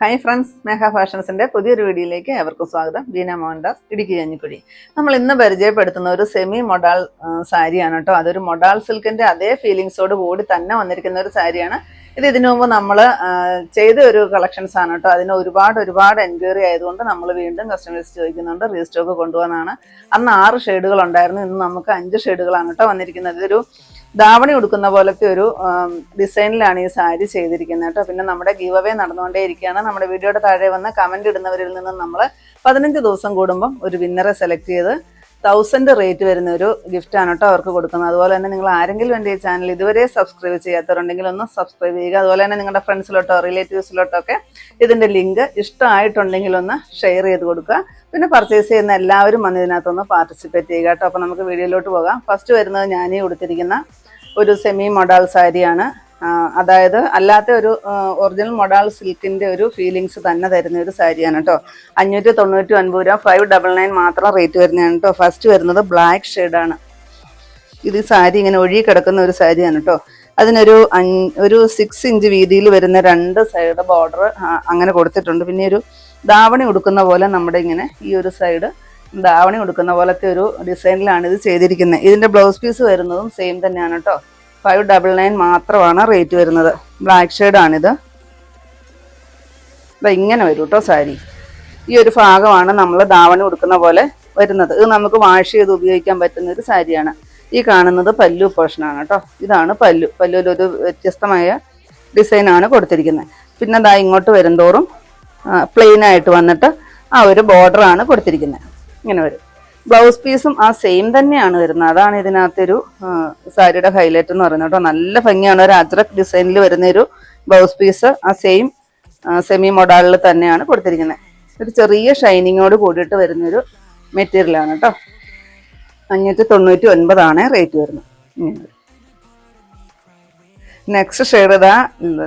Hi friends മേഘ ഫാഷൻസിന്റെ പുതിയൊരു വീഡിയോയിലേക്ക് ഏവർക്കും സ്വാഗതം. ബീന മോഹൻദാസ് ഇടുക്കി കഞ്ഞിക്കുഴി. നമ്മൾ ഇന്ന് പരിചയപ്പെടുത്തുന്ന ഒരു സെമി മൊഡാൾ സാരിയാണ് കേട്ടോ അതൊരു മൊഡാൾ സിൽക്കിന്റെ അതേ ഫീലിങ്സോട് കൂടി തന്നെ വന്നിരിക്കുന്ന ഒരു സാരിയാണ്. ഇത് ഇതിനു മുമ്പ് നമ്മൾ ചെയ്ത ഒരു കളക്ഷൻസ് ആണ് കേട്ടോ അതിന് ഒരുപാട് ഒരുപാട് എൻക്വയറി ആയതുകൊണ്ട് നമ്മൾ വീണ്ടും കസ്റ്റമേഴ്സ് ചോദിക്കുന്നുണ്ട് റീസ്റ്റോക്ക് കൊണ്ടുവന്നാണ്. അന്ന് ആറ് ഷെയ്ഡുകൾ ഉണ്ടായിരുന്നു. ഇന്ന് നമുക്ക് അഞ്ച് ഷെയ്ഡുകളാണ് കേട്ടോ വന്നിരിക്കുന്നത്. ഇതൊരു ധാവണി കൊടുക്കുന്ന പോലത്തെ ഒരു ഡിസൈനിലാണ് ഈ സാരി ചെയ്തിരിക്കുന്നത് കേട്ടോ. പിന്നെ നമ്മുടെ ഗീവ് അവേ നടന്നുകൊണ്ടേ ഇരിക്കുകയാണ് നമ്മുടെ വീഡിയോയുടെ താഴെ വന്ന് കമന്റ് ഇടുന്നവരിൽ നിന്ന് നമ്മൾ പതിനഞ്ച് ദിവസം കൂടുമ്പം ഒരു വിന്നറെ സെലക്ട് ചെയ്ത് തൗസൻഡ് റേറ്റ് വരുന്ന ഒരു ഗിഫ്റ്റാണ് കേട്ടോ അവർക്ക് കൊടുക്കുന്നത്. അതുപോലെ തന്നെ നിങ്ങൾ ആരെങ്കിലും എന്റെ ഈ ചാനൽ ഇതുവരെ സബ്സ്ക്രൈബ് ചെയ്യാത്തവരുണ്ടെങ്കിൽ ഒന്ന് സബ്സ്ക്രൈബ് ചെയ്യുക. അതുപോലെ തന്നെ നിങ്ങളുടെ ഫ്രണ്ട്സിലോട്ടോ റിലേറ്റീവ്സിലോട്ടോ ഒക്കെ ഇതിന്റെ ലിങ്ക് ഇഷ്ടമായിട്ടുണ്ടെങ്കിൽ ഒന്ന് ഷെയർ ചെയ്ത് കൊടുക്കുക. പിന്നെ പർച്ചേസ് ചെയ്യുന്ന എല്ലാവരും വന്ന് ഇതിനകത്തൊന്ന് പാർട്ടിസിപ്പേറ്റ് ചെയ്യുക കേട്ടോ. അപ്പോൾ നമുക്ക് വീഡിയോയിലോട്ട് പോകാം. ഫസ്റ്റ് വരുന്നത് ഞാനീ കൊടുത്തിരിക്കുന്ന ഒരു സെമി മൊഡാൾ സാരിയാണ് അതായത് അല്ലാത്ത ഒരു ഒറിജിനൽ മൊഡാൾ സിൽക്കിന്റെ ഒരു ഫീലിങ്സ് തന്നെ തരുന്ന ഒരു സാരിയാണ് കേട്ടോ അഞ്ഞൂറ്റി തൊണ്ണൂറ്റി ഒൻപത് രൂപ ഫൈവ് ഡബിൾ നയൻ മാത്രം റേറ്റ് വരുന്നതാണ് കേട്ടോ ഫസ്റ്റ് വരുന്നത് ബ്ലാക്ക് ഷെയ്ഡാണ് ഇത് സാരി ഇങ്ങനെ ഒഴുകി കിടക്കുന്ന ഒരു സാരിയാണ് കേട്ടോ അതിനൊരു ഒരു സിക്സ് ഇഞ്ച് വീതിയിൽ വരുന്ന രണ്ട് സൈഡ് ബോർഡർ അങ്ങനെ കൊടുത്തിട്ടുണ്ട്. പിന്നെ ഒരു ദാവണി ഉടുക്കുന്ന പോലെ നമ്മുടെ ഇങ്ങനെ ഈ ഒരു സൈഡ് ധാവണി കൊടുക്കുന്ന പോലത്തെ ഒരു ഡിസൈനിലാണ് ഇത് ചെയ്തിരിക്കുന്നത്. ഇതിന്റെ ബ്ലൗസ് പീസ് വരുന്നതും സെയിം തന്നെയാണ് കേട്ടോ ഫൈവ് ഡബിൾ നയൻ മാത്രമാണ് റേറ്റ് വരുന്നത്. ബ്ലാക്ക് ഷെയ്ഡാണിത് അപ്പം ഇങ്ങനെ വരും കേട്ടോ സാരി. ഈ ഒരു ഭാഗമാണ് നമ്മൾ ദാവണി കൊടുക്കുന്ന പോലെ വരുന്നത്. ഇത് നമുക്ക് വാഷ് ചെയ്ത് ഉപയോഗിക്കാൻ പറ്റുന്ന ഒരു സാരിയാണ്. ഈ കാണുന്നത് പല്ലു പോർഷനാണ് കേട്ടോ ഇതാണ് പല്ലു. പല്ലുവിലൊരു വ്യത്യസ്തമായ ഡിസൈനാണ് കൊടുത്തിരിക്കുന്നത്. പിന്നെ ദാ ഇങ്ങോട്ട് വരുന്തോറും പ്ലെയിനായിട്ട് വന്നിട്ട് ആ ഒരു ബോർഡറാണ് കൊടുത്തിരിക്കുന്നത്. ഇങ്ങനെ വരും. ബ്ലൗസ് പീസും ആ സെയിം തന്നെയാണ് വരുന്നത്. അതാണ് ഇതിനകത്തൊരു സാരിയുടെ ഹൈലൈറ്റ് എന്ന് പറയുന്നത് കേട്ടോ. നല്ല ഭംഗിയാണ്. ഒരു അജ്രക് ഡിസൈനിൽ വരുന്ന ഒരു ബ്ലൗസ് പീസ് ആ സെയിം സെമി മൊഡാളിൽ തന്നെയാണ് കൊടുത്തിരിക്കുന്നത്. ഒരു ചെറിയ ഷൈനിങ്ങോട് കൂടിയിട്ട് വരുന്നൊരു മെറ്റീരിയലാണ് കേട്ടോ. അഞ്ഞൂറ്റി തൊണ്ണൂറ്റി ഒൻപതാണ് റേറ്റ് വരുന്നത്. നെക്സ്റ്റ് ഷെയ്ഡ് ഇതാ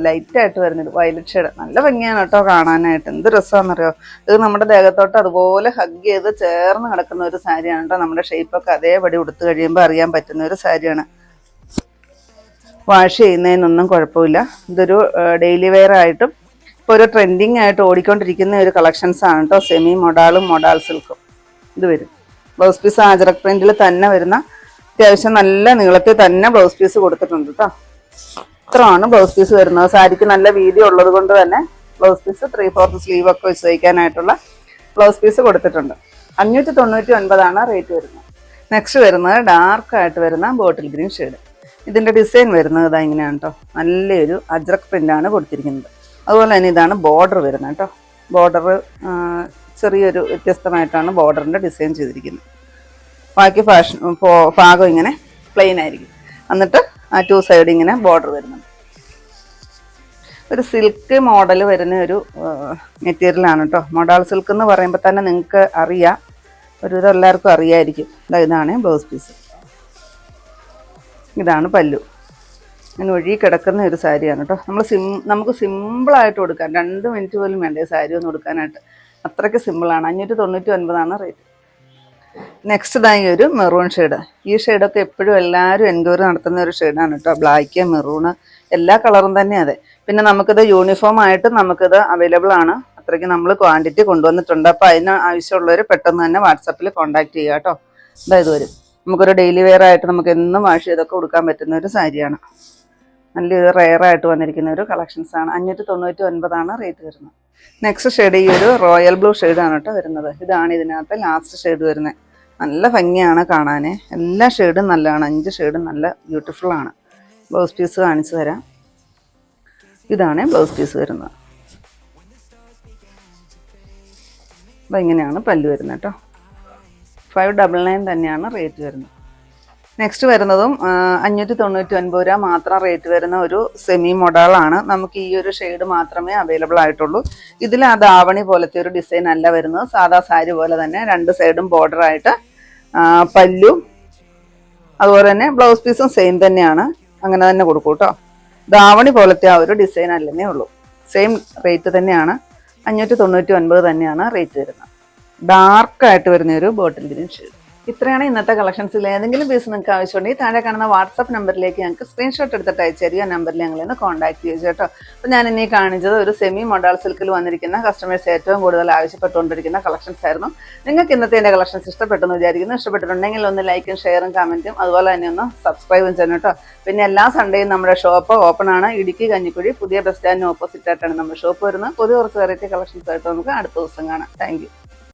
ലൈറ്റ് ആയിട്ട് വരുന്നത്. വയലറ്റ് ഷെയ്ഡ് നല്ല ഭംഗിയാണ് കേട്ടോ കാണാനായിട്ട്. എന്ത് രസമാണെന്നറിയോ ഇത് നമ്മുടെ ദേഹത്തോട്ട് അതുപോലെ ഹഗ് ചെയ്ത് ചേർന്ന് കിടക്കുന്ന ഒരു സാരിയാണ് കേട്ടോ നമ്മുടെ ഷേപ്പൊക്കെ അതേപടി ഉടുത്തു കഴിയുമ്പോൾ അറിയാൻ പറ്റുന്ന ഒരു സാരിയാണ്. വാഷ് ചെയ്യുന്നതിനൊന്നും കുഴപ്പമില്ല. ഇതൊരു ഡെയിലി വെയർ ആയിട്ടും ഇപ്പോൾ ഒരു ട്രെൻഡിങ് ആയിട്ട് ഓടിക്കൊണ്ടിരിക്കുന്ന ഒരു കളക്ഷൻസ് ആണ് കേട്ടോ. സെമി മൊഡാളും മൊഡാൾ സിൽക്കും ഇത് വരും. ബ്ലൗസ് പീസ് ആജറക് പ്രിന്റിൽ തന്നെ വരുന്ന അത്യാവശ്യം നല്ല നീളത്തിൽ തന്നെ ബ്ലൗസ് പീസ് കൊടുത്തിട്ടുണ്ട് കേട്ടോ. ഇത്രയാണ് ബ്ലൗസ് പീസ് വരുന്നത്. സാരിക്ക് നല്ല വീതി ഉള്ളത് കൊണ്ട് തന്നെ blouse piece three fourth sleeve ഒക്കെ വെച്ച് തയ്ക്കാനായിട്ടുള്ള ബ്ലൗസ് പീസ് കൊടുത്തിട്ടുണ്ട്. അഞ്ഞൂറ്റി തൊണ്ണൂറ്റി ഒൻപതാണ് റേറ്റ് വരുന്നത്. നെക്സ്റ്റ് വരുന്നത് ഡാർക്ക് ആയിട്ട് വരുന്ന ബോട്ടിൽ ഗ്രീൻ ഷെയ്ഡ് ഇതിന്റെ ഡിസൈൻ വരുന്നത് ഇതാ ഇങ്ങനെയാണ് കേട്ടോ നല്ലൊരു അജ്രക് പ്രിന്റ് ആണ് കൊടുത്തിരിക്കുന്നത്. അതുപോലെ തന്നെ ഇതാണ് ബോർഡർ വരുന്നത് കേട്ടോ ബോർഡർ ചെറിയൊരു വ്യത്യസ്തമായിട്ടാണ് ബോർഡറിന്റെ ഡിസൈൻ ചെയ്തിരിക്കുന്നത്. ബാക്കി ഫാഷൻ ഭാഗം ഇങ്ങനെ പ്ലെയിൻ ആയിരിക്കും. എന്നിട്ട് ആ ടു സൈഡ് ഇങ്ങനെ ബോർഡർ വരുന്നുണ്ട്. ഒരു സിൽക്ക് മോഡൽ വരുന്ന ഒരു മെറ്റീരിയലാണ് കേട്ടോ മോഡൽ സിൽക്ക് എന്ന് പറയുമ്പോൾ തന്നെ നിങ്ങൾക്ക് അറിയാം. ഒരു ഇത് എല്ലാവർക്കും അറിയായിരിക്കും. ഇതാണ് ബ്ലൗസ് പീസ് ഇതാണ് പല്ലു. അങ്ങനെ ഒഴുകി കിടക്കുന്ന ഒരു സാരിയാണ് കേട്ടോ നമ്മൾ സിം നമുക്ക് സിമ്പിളായിട്ട് കൊടുക്കാം. രണ്ട് മിനിറ്റ് പോലും വേണ്ട സാരി ഒന്ന് കൊടുക്കാനായിട്ട് അത്രയ്ക്ക് സിമ്പിളാണ് അഞ്ഞൂറ്റി തൊണ്ണൂറ്റി ഒൻപതാണ് റേറ്റ് നെക്സ്റ്റ് ഇതായി ഒരു മെറൂൺ ഷെയ്ഡ് ഈ ഷെയ്ഡൊക്കെ എപ്പോഴും എല്ലാവരും എൻക്വയറി നടത്തുന്ന ഒരു ഷെയ്ഡാണ് കേട്ടോ ബ്ലാക്ക് മെറൂണ് എല്ലാ കളറും തന്നെ അതെ. പിന്നെ നമുക്കിത് യൂണിഫോം ആയിട്ട് നമുക്കിത് അവൈലബിൾ ആണ്. അത്രയ്ക്ക് നമ്മൾ ക്വാണ്ടിറ്റി കൊണ്ടുവന്നിട്ടുണ്ട്. അപ്പോൾ അതിന് ആവശ്യമുള്ളവർ പെട്ടെന്ന് തന്നെ വാട്സപ്പിൽ കോൺടാക്ട് ചെയ്യുക കേട്ടോ അതായത് വരും നമുക്കൊരു ഡെയിലി വെയർ ആയിട്ട് നമുക്ക് എന്നും വാഷ് ചെയ്തൊക്കെ കൊടുക്കാൻ പറ്റുന്ന ഒരു സാരിയാണ് നല്ലൊരു റെയർ ആയിട്ട് വന്നിരിക്കുന്ന ഒരു കളക്ഷൻസ് ആണ്. അഞ്ഞൂറ്റി തൊണ്ണൂറ്റി ഒൻപതാണ് റേറ്റ് വരുന്നത്. നെക്സ്റ്റ് ഷെയ്ഡ് ഈ ഒരു റോയൽ ബ്ലൂ ഷെയ്ഡാണ് കേട്ടോ വരുന്നത്. ഇതാണ് ഇതിനകത്ത് ലാസ്റ്റ് ഷെയ്ഡ് വരുന്നത്. നല്ല ഭംഗിയാണ് കാണാൻ എല്ലാ ഷെയ്ഡും നല്ലതാണ്. അഞ്ച് ഷെയ്ഡും നല്ല ബ്യൂട്ടിഫുൾ ആണ്. ബ്ലൗസ് പീസ് കാണിച്ചു തരാം. ഇതാണ് ബ്ലൗസ് പീസ് വരുന്നത്. അപ്പം ഇങ്ങനെയാണ് പല്ല് വരുന്നത് കേട്ടോ. ഫൈവ് ഡബിൾ നയൻ തന്നെയാണ് റേറ്റ് വരുന്നത്. നെക്സ്റ്റ് വരുന്നതും അഞ്ഞൂറ്റി തൊണ്ണൂറ്റി ഒൻപത് രൂപ മാത്രം റേറ്റ് വരുന്ന ഒരു സെമി മൊഡാളാണ് നമുക്ക് ഈ ഒരു ഷെയ്ഡ് മാത്രമേ അവൈലബിൾ ആയിട്ടുള്ളൂ. ഇതിൽ ആ ധാവണി പോലത്തെ ഒരു ഡിസൈൻ അല്ല വരുന്നത്. സാധാ സാരി പോലെ തന്നെ രണ്ട് സൈഡും ആ, പല്ലും അതുപോലെ തന്നെ ബ്ലൗസ് പീസും സെയിം തന്നെയാണ്. അങ്ങനെ തന്നെ കൊടുക്കും കേട്ടോ ധാവണി പോലത്തെ ആ ഒരു ഡിസൈൻ അല്ലെന്നേ ഉള്ളൂ. സെയിം റേറ്റ് തന്നെയാണ്. അഞ്ഞൂറ്റി തൊണ്ണൂറ്റി ഒൻപത് തന്നെയാണ് റേറ്റ് വരുന്നത്. ഡാർക്കായിട്ട് വരുന്ന ഒരു ബോട്ടിൽ ഗ്രീൻ ഷെയ്ഡ് ഇത്രയാണ് ഇന്നത്തെ കളക്ഷൻസിൽ ഏതെങ്കിലും പീസ് നിങ്ങൾക്ക് ആവശ്യമുണ്ടെങ്കിൽ താഴെ കാണുന്ന വാട്സപ്പ് നമ്പറിലേക്ക് ഞങ്ങൾക്ക് സ്ക്രീൻഷോട്ട് എടുത്തിട്ട് അയച്ചു തരിക നമ്പറിൽ ഞങ്ങൾ ഇന്ന് കോൺടാക്ട് ചെയ്യുക കേട്ടോ. അപ്പോൾ ഞാൻ ഇനി കാണിച്ചത് ഒരു സെമി മൊഡാൾ സിൽക്കിൽ വന്നിരിക്കുന്ന കസ്റ്റമേഴ്സ് ഏറ്റവും കൂടുതൽ ആവശ്യപ്പെട്ടുകൊണ്ടിരിക്കുന്ന കളക്ഷൻസ് ആയിരുന്നു. നിങ്ങൾക്ക് ഇന്നത്തെ എന്റെ കളക്ഷൻസ് ഇഷ്ടപ്പെട്ടെന്ന് വിചാരിക്കുന്നു. ഇഷ്ടപ്പെട്ടിട്ടുണ്ടെങ്കിൽ ഒന്ന് ലൈക്കും ഷെയറും കമന്റും അതുപോലെ തന്നെ ഒന്ന് സബ്സ്ക്രൈബും ചെയ്യണം കേട്ടോ. പിന്നെ എല്ലാ സൺഡേയും നമ്മുടെ ഷോപ്പ് ഓപ്പൺ ആണ്. ഇടുക്കി കഞ്ഞിക്കുഴി പുതിയ ബസ് സ്റ്റാൻഡിന് ഓപ്പോസിറ്റ് ആയിട്ടാണ് നമ്മുടെ ഷോപ്പ് വരുന്നത്. പുതിയ കുറച്ച് വെറൈറ്റി കളക്ഷൻസ് ആയിട്ട് നമുക്ക് അടുത്ത ദിവസം കാണാം. താങ്ക്